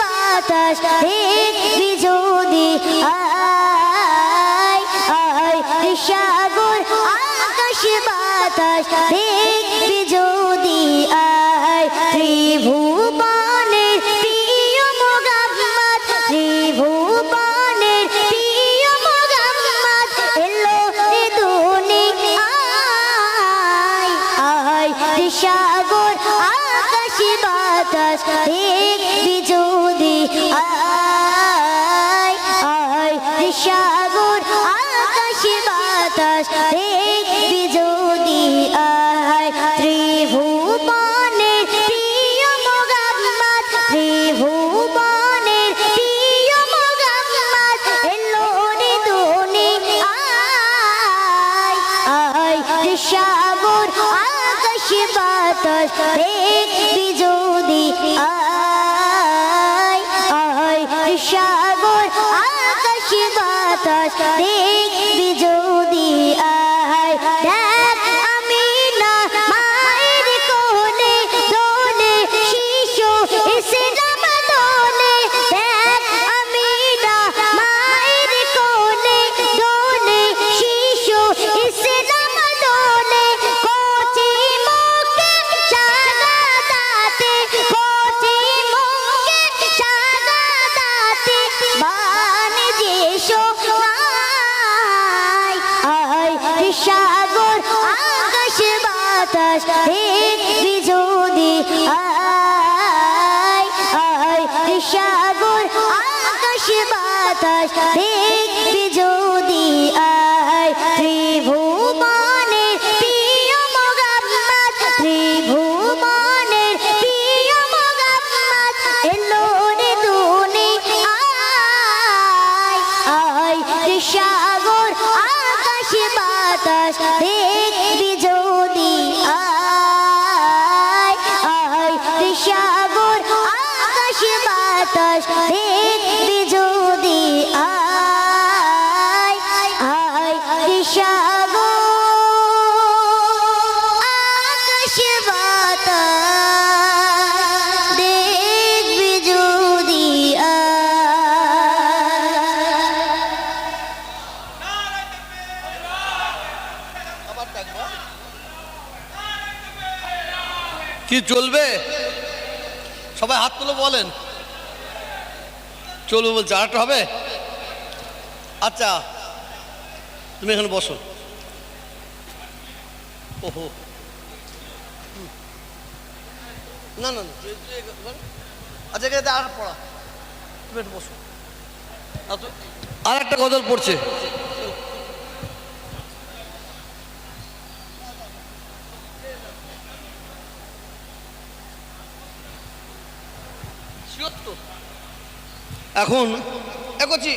বাতাস, দেখবি যদি আয় আয়। সাগর, আকাশ বাতাস, দেখবি যদি আয়। ত্রিভুবনের প্রিয় মোগাম্মদ ত্রিভুবনের প্রিয় মোগাম্মদ এলো এ দুনিয়ায়। আয় সাগর আকাশ বাতাস দেখবি যদি আয় আয় সাগর, আকাশ বাতাস দেখবি যদি আয়। ত্রিভুবনের প্রিয় মোগাম্মদ ত্রিভুবনের প্রিয় মোগাম্মদ এলো রে দুনিয়ায় আয় সাগর, আকাশ বাতাস দেখবি যদি আয় আয় সাগর আকাশ বাতাস দেখবি যদি আয় যে সোনাই আয় সাগর আকাশ বাতাস দেখবি যদি আয়। আয় সাগর আকাশ বাতাস দেখবি সাগর আকাশে বাতাস দেখবি যদি আয় আয় সাগর আকাশে বাতাস দেখবি কি চলবে? সবাই হাত তুলে বলেন। চলবে বলছে, আরেকটা হবে? আচ্ছা তুমি এখানে বসো। ওহো। না না। আচ্ছা এখানে আর পড়া। তুমি একটু বসো। আর একটা গজল পড়ছে। এখন একছি